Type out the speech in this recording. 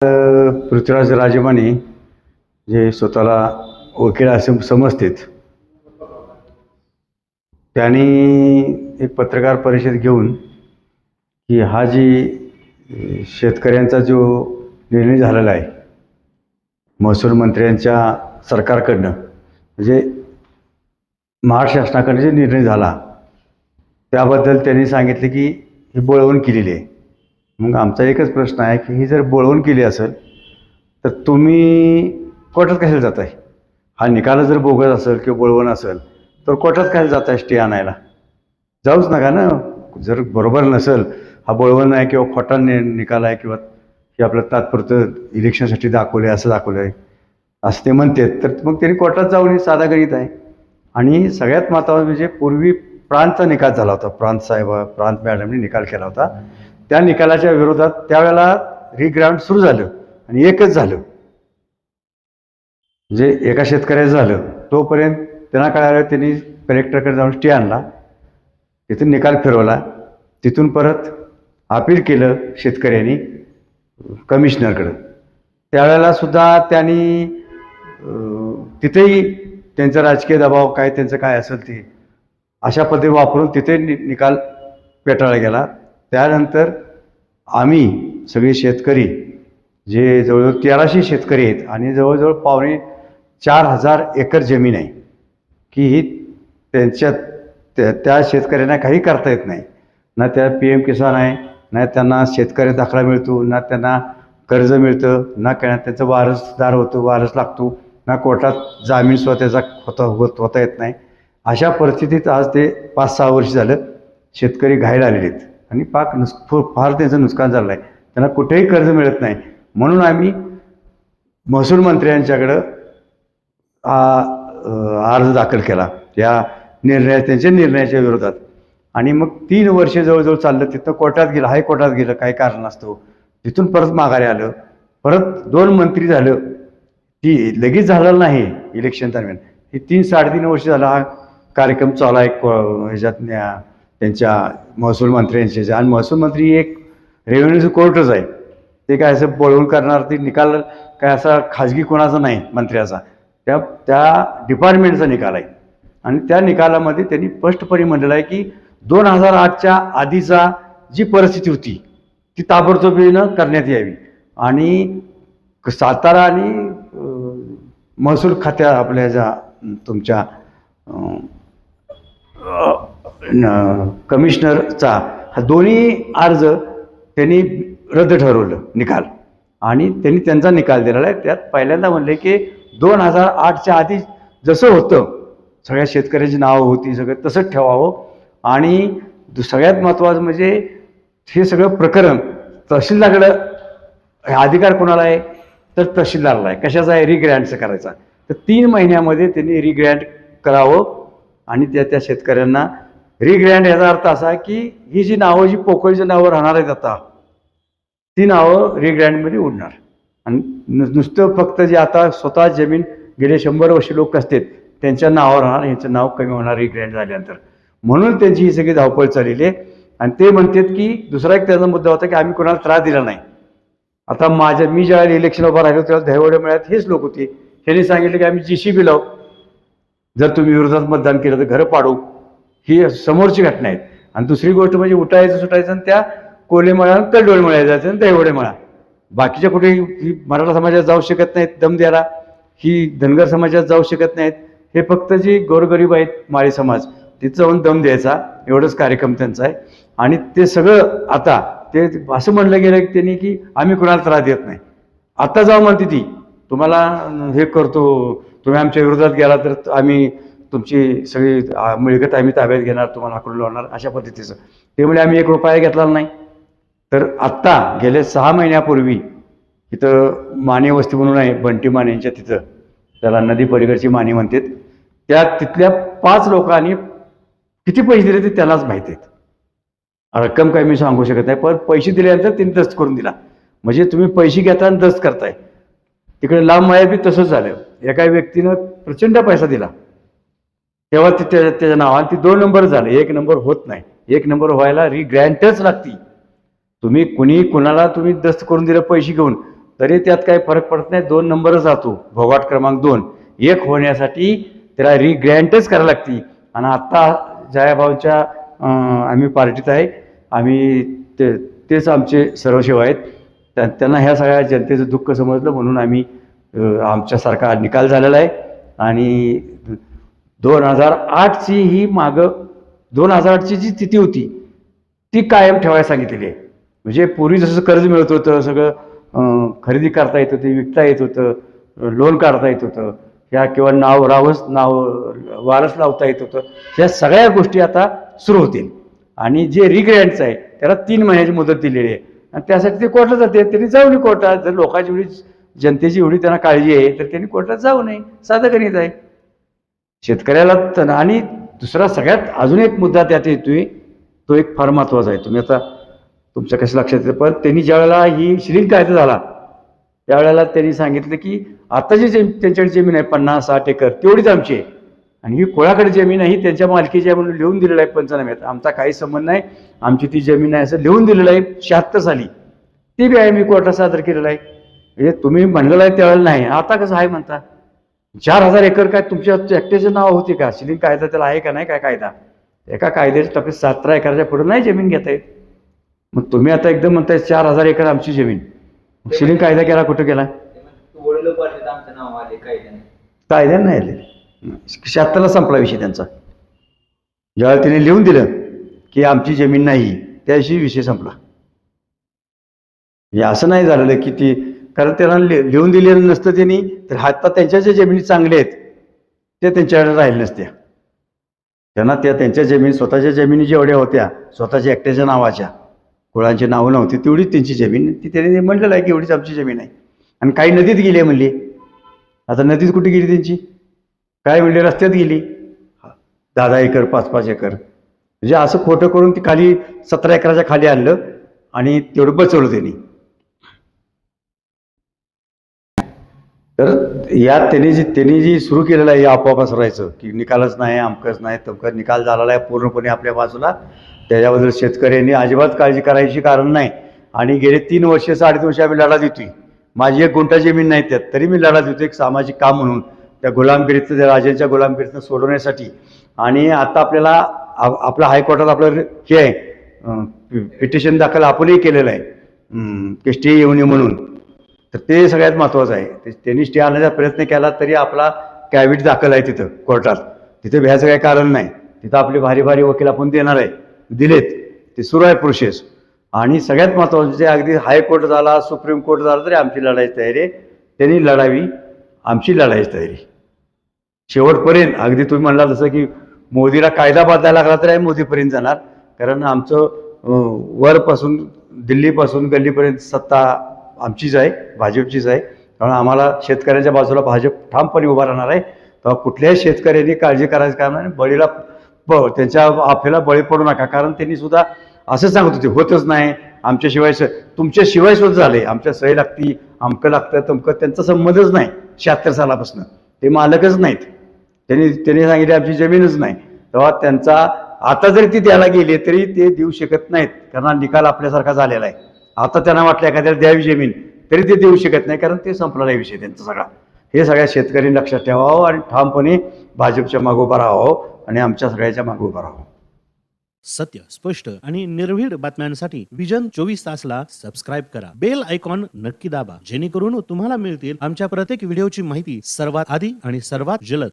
पृथ्वीराज राजमाने जे स्वतःला वकील असे समजतात त्यांनी एक पत्रकार परिषद घेऊन की हा जी शेतकऱ्यांचा जो निर्णय झालेला आहे महसूल मंत्र्यांच्या सरकारकडनं म्हणजे महाराष्ट्र शासनाकडनं जे निर्णय झाला त्याबद्दल त्यांनी सांगितले की ही बळवण केलेली आहे. मग आमचा एकच प्रश्न आहे की ही जर बोळवण केली असेल तर तुम्ही कोर्टात कशाला जात आहे हा निकाल जर बोगस असेल किंवा बोळवण असेल तर कोर्टात कशाला जात आहे स्टे आणायला? जाऊच नका ना. जर बरोबर नसेल हा बोळवण आहे किंवा खोटा नि निकाल आहे किंवा हे आपलं तात्पुरतं इलेक्शनसाठी दाखवलं आहे असं दाखवलं आहे असं ते म्हणतात तर मग त्यांनी कोर्टात जाऊन हे साधा गणित आहे. आणि सगळ्यात महत्त्वाचं म्हणजे पूर्वी प्रांतचा निकाल झाला होता. प्रांत साहेब प्रांत मॅडमने निकाल केला होता. त्या निकालाच्या विरोधात त्यावेळेला रिग्राउंड सुरू झालं आणि एकच झालं. जे एका शेतकऱ्याचं झालं तोपर्यंत त्यांना कळालं त्यांनी कलेक्टरकडे जाऊन स्टे आणला. तिथून निकाल फिरवला. तिथून परत अपील केलं शेतकऱ्यांनी कमिशनरकडं त्यावेळेला सुद्धा त्यांनी तिथेही त्यांचा राजकीय दबाव काय त्यांचं काय असेल ते अशा पद्धती वापरून तिथे नि निकाल पेटाळला गेला. त्यानंतर आम्ही सगळे शेतकरी जे जवळजवळ तेराशे शेतकरी आहेत आणि जवळजवळ पावणे चार हजार एकर जमीन आहे की ही त्यांच्या त्या त्या शेतकऱ्यांना काही करता येत नाही. ना त्या पी एम किसान आहे ना त्यांना शेतकरी दाखला मिळतो ना त्यांना कर्ज मिळतं ना काय त्यांचं वारसदार होतो वारस लागतो ना कोर्टात जामीन स्वतःचा होता होत होता येत नाही. अशा परिस्थितीत आज ते पाच सहा वर्ष झालं शेतकरी घायल आलेले आहेत. आणि पाक नुस फार त्यांचं नुकसान झालं आहे त्यांना कुठेही कर्ज मिळत नाही. म्हणून आम्ही महसूल मंत्र्यांच्याकडं हा अर्ज दाखल केला. या निर्णया त्यांच्या निर्णयाच्या विरोधात. आणि मग तीन वर्षे जवळजवळ चाललं तिथं कोर्टात गेलं हायकोर्टात गेलं काही कारण असतो तिथून परत माघारी आलं. परत दोन मंत्री झालं. ती लगेच झालेलं नाही इलेक्शन दरम्यान. हे तीन साडेतीन वर्ष झालं हा कार्यक्रम चालू आहे ह्याच्यात न्या- त्यांच्या महसूल मंत्र्यांच्या आणि महसूल मंत्री एक रेव्हेन्यूचं कोर्टच आहे. ते काय असं पळवून करणार ते निकाल काय असा खाजगी कोणाचा नाही मंत्र्याचा. त्या त्या डिपार्टमेंटचा निकाल आहे. आणि त्या निकालामध्ये त्यांनी स्पष्टपणे म्हणलेलं आहे की दोन हजार आठच्या आधीचा जी परिस्थिती होती ती ताबडतोबीनं करण्यात यावी. आणि सातारा आणि महसूल खात्या आपल्या ज्या तुमच्या न- कमिशनरचा हा दोन्ही अर्ज त्यांनी रद्द ठरवलं निकाल. आणि त्यांनी त्यांचा निकाल दिलेला आहे. त्यात पहिल्यांदा म्हणले की दोन हजार आठच्या आधी जसं होतं सगळ्या शेतकऱ्याची नावं होती सगळं तसंच ठेवावं. आणि दु- सगळ्यात महत्त्वाचं म्हणजे हे सगळं प्रकरण तहसीलदारकडं हे अधिकार कोणाला आहे? तर तहसीलदारला आहे. कशाचा आहे? रिग्रँटचं करायचा. तर तीन महिन्यामध्ये त्यांनी रिग्रँट करावं आणि त्या त्या शेतकऱ्यांना रिग्रँड याचा अर्थ असा की ही जी नावं जी पोकळीची नावं राहणार आहेत आता ती नावं रिग्रँडमध्ये उडणार. आणि नु- नुसतं फक्त जे आता स्वतः जमीन गेले शंभर वर्ष लोक असतात त्यांच्या नावावर राहणार ह्यांचं नाव कमी होणार रिग्रँड झाल्यानंतर. म्हणून त्यांची ही सगळी धावपळ चाललेली आहे. आणि ते म्हणतात की दुसरा एक त्याचा मुद्दा होता की आम्ही कोणाला त्रास दिला नाही. आता माझ्या मी ज्यावेळेला इलेक्शन उभा राहिलो तेव्हा दहिवडे मिळत हेच लोक होते. ह्यांनी सांगितलं की आम्ही जी सी बी लावू. जर तुम्ही विरोधात मतदान केलं तर घरं पाडू. ही समोरची घटना आहेत. आणि दुसरी गोष्ट म्हणजे उठायचं सुटायचं आणि त्या कोलेमळा आणि तडोळ जायचं आणि तेवढे मळा. बाकीच्या कुठे ही मराठा समाजात जाऊ शकत नाहीत दम द्यायला. ही धनगर समाजात जाऊ शकत नाहीत. हे फक्त जी गोरगरीब आहेत माळी समाज तिथं जाऊन दम द्यायचा. एवढंच कार्यक्रम त्यांचा आहे. आणि ते सगळं आता ते असं म्हणलं गेलं की त्यांनी की आम्ही कुणाला त्रास देत नाही. आत्ता जाऊ म्हणते ती. तुम्हाला हे करतो तुम्ही आमच्या विरोधात गेला तर आम्ही तुमची सगळी मिळकत आम्ही ताब्यात घेणार तुम्हाला हाकडून लावणार अशा पद्धतीचं. ते म्हणजे आम्ही एक रुपया घेतला नाही. तर आत्ता गेले सहा महिन्यापूर्वी इथं माने वस्ती म्हणून आहे बंटी मानेंच्या तिथं त्याला नदी पलीकडची माने म्हणतात. त्या तिथल्या पाच लोकांनी किती पैसे दिले ते त्यालाच माहिती आहेत. रक्कम काही मी सांगू शकत नाही पण पैसे दिल्यानंतर त्यांनी दस्त करून दिला. म्हणजे तुम्ही पैसे घेता आणि दस्त करताय. तिकडे लांब माया बी तसंच झालं. एका व्यक्तीनं प्रचंड पैसा दिला. तेव्हा ते त्याच्या नाव. आणि ती दोन नंबर झालं. एक नंबर होत नाही. एक नंबर व्हायला रिग्रँटच लागती तुम्ही कुणी कुणाला तुम्ही दस्त करून दिलं पैसे घेऊन तरी त्यात काही फरक पडत नाही. दोन नंबरच जातो. भोगाट क्रमांक दोन. एक होण्यासाठी त्याला रिग्रँटच करायला लागती आणि आत्ता जयाभाऊच्या आम्ही पार्टीत आहे. आम्ही ते तेच आमचे सर्वसेवा आहेत. त्यांना ह्या सगळ्या जनतेचं दुःख समजलं म्हणून आम्ही आमच्यासारखा निकाल झालेला आहे. आणि दोन हजार आठची ही मागं दोन हजार आठची जी स्थिती होती ती कायम ठेवायला सांगितलेली आहे. म्हणजे पूर्वी जसं कर्ज मिळत होतं सगळं खरेदी करता येत होती विकता येत होतं लोन काढता येत होतं ह्या किंवा नाव रावस नाव वारस लावता येत होतं ह्या सगळ्या गोष्टी आता सुरू होतील. आणि जे रिग्रँडचं आहे त्याला तीन महिन्याची मुदत दिलेली आहे. आणि त्यासाठी ते कोर्टात जाते त्यांनी जाऊ नये कोर्टात. जर लोकांची एवढी जनतेची एवढी त्यांना काळजी आहे तर त्यांनी कोर्टात जाऊ नये. साधं गणित आहे. शेतकऱ्याला तण आणि दुसरा सगळ्यात अजून एक मुद्दा त्यात येतोय तो एक फार महत्त्वाचा आहे. तुम्ही आता तुमच्या कसं लक्षात येतं पण त्यांनी ज्या वेळेला ही श्रील कायदा झाला त्यावेळेला त्यांनी सांगितलं की आता जी त्यांच्याकडे जमीन आहे पन्नास साठ एकर तेवढीच आमची आहे. आणि ही कोळाकडे जमीन आहे ही त्यांच्या मालकीची आहे म्हणून लिहून दिलेलं आहे पंचनाम्यात. आमचा काही संबंध नाही आमची ती जमीन आहे असं लिहून दिलेलं आहे शहात्तर साली. ती बी आहे मी कोर्टात सादर केलेलं आहे. म्हणजे तुम्ही म्हणलेलं आहे त्यावेळेला नाही. आता कसं आहे म्हणता? चार हजार एकर काय तुमच्या एकट्याचे नाव होते का? सिलिंग कायदा त्याला आहे का नाही? काय कायदा? एका कायद्याच्या टप्प्यात सतरा एकराच्या पुढे नाही जमीन घेता येत. मग तुम्ही आता एकदम म्हणताय चार हजार एकर आमची जमीन. सिलिंग शिलिंग कायदा केला कुठं केला? कायद्यानं नाही आले. शहात्तरला संपला विषय त्यांचा. ज्यावेळेला तिने लिहून दिलं की आमची जमीन नाही त्याविषयी विषय संपला. हे असं नाही झालेलं की ती कारण त्यांना लि- लिहून दिलेलं नसतं त्यांनी. तर आता त्यांच्या ज्या जमिनी चांगल्या आहेत ते त्यांच्याकडे राहिल्या नसत्या. त्यांना त्या त्यांच्या जमिनी स्वतःच्या जमिनी जेवढ्या होत्या स्वतःच्या एकट्याच्या नावाच्या कुळांची नावं नव्हती तेवढीच त्यांची जमीन ती त्यांनी म्हणलेलं आहे की एवढीच आमची जमीन आहे. आणि काही नदीत गेली आहे म्हणली. आता नदीत कुठे गेली त्यांची? काय म्हणली? रस्त्यात गेली. दहा दहा एकर पाच पाच एकर. म्हणजे असं खोटं करून ती खाली सतरा एकराच्या खाली आणलं आणि तेवढं बचवलं त्यांनी. तर यात त्यांनी जी त्यांनी जी सुरू केलेलं आहे आपोआपच राहायचं. की निकालच नाही अमकच नाही तमकं निकाल झालेला आहे पूर्णपणे आपल्या बाजूला. त्याच्याबद्दल शेतकऱ्यांनी अजिबात काळजी करायची कारण नाही. आणि गेले तीन वर्ष साडेतीन वर्ष आम्ही लढा देतोय. माझी एक गुंठा जमीन नाही त्यात तरी मी लढा देतो एक सामाजिक काम म्हणून. त्या गुलामगिरीतनं त्या राजांच्या गुलामगिरीतनं सोडवण्यासाठी. आणि आता आपल्याला आपला हायकोर्टात आपलं हे आहे पिटिशन दाखल आपणही केलेलं आहे. अं, येऊ नये म्हणून. तर ते सगळ्यात महत्त्वाचं आहे. ते- त्यांनी स्टे आणण्याचा प्रयत्न केला तरी आपला कॅविट दाखल आहे तिथं कोर्टात. तिथे भ्यायचं काही कारण नाही. तिथं आपले भारी भारी वकील आपण देणार आहे. दिलेत. ते सुरू आहे प्रोसेस आणि सगळ्यात महत्त्वाचं जे म्हणजे अगदी हायकोर्ट झाला सुप्रीम कोर्ट झाला तरी आमची लढायची तयारी आहे. त्यांनी लढावी आमची लढायची तयारी शेवटपर्यंत अगदी तुम्ही म्हणला जसं की मोदीला कायदा बदलायला लागला तरी मोदीपर्यंत जाणार. कारण आमचं वरपासून दिल्लीपासून गल्लीपर्यंत सत्ता आमचीच आहे भाजपचीच आहे. कारण आम्हाला शेतकऱ्यांच्या बाजूला भाजप ठामपणे उभा राहणार आहे. तेव्हा कुठल्याही शेतकऱ्यांनी काळजी करायचं काम नाही बळीला ब त्यांच्या आफेला बळी पडू नका. कारण त्यांनी सुद्धा असं सांगत होते होतच नाही. आमच्याशिवाय स तुमच्याशिवाय सुद्धा झाले. आमच्या सही लागती अमकं लागतं तमकं त्यांचा संबंधच नाही शहात्तर सालापासून. ते मालकच नाहीत. त्यांनी त्यांनी सांगितले आमची जमीनच नाही. तेव्हा त्यांचा आता जरी ती द्यायला गेली तरी ते देऊ शकत नाहीत. कारण निकाल आपल्यासारखा झालेला आहे. आता त्यांना वाटलं एखाद्याला द्यावी जमीन तरी ते देऊ शकत नाही कारण ते संपलेला आहे विषय त्यांचा सगळा. हे सगळ्या शेतकरी लक्षात ठेवावं आणि ठामपणे भाजपच्या मागोबा राहावं आणि आमच्या सगळ्याच्या मागोबा राहावं. सत्य स्पष्ट आणि निर्भीड बातम्यांसाठी विजन चोवीस तासला सबस्क्राईब करा. बेल आयकॉन नक्की दाबा जेणेकरून तुम्हाला मिळतील आमच्या प्रत्येक व्हिडिओची माहिती सर्वात आधी आणि सर्वात जलद.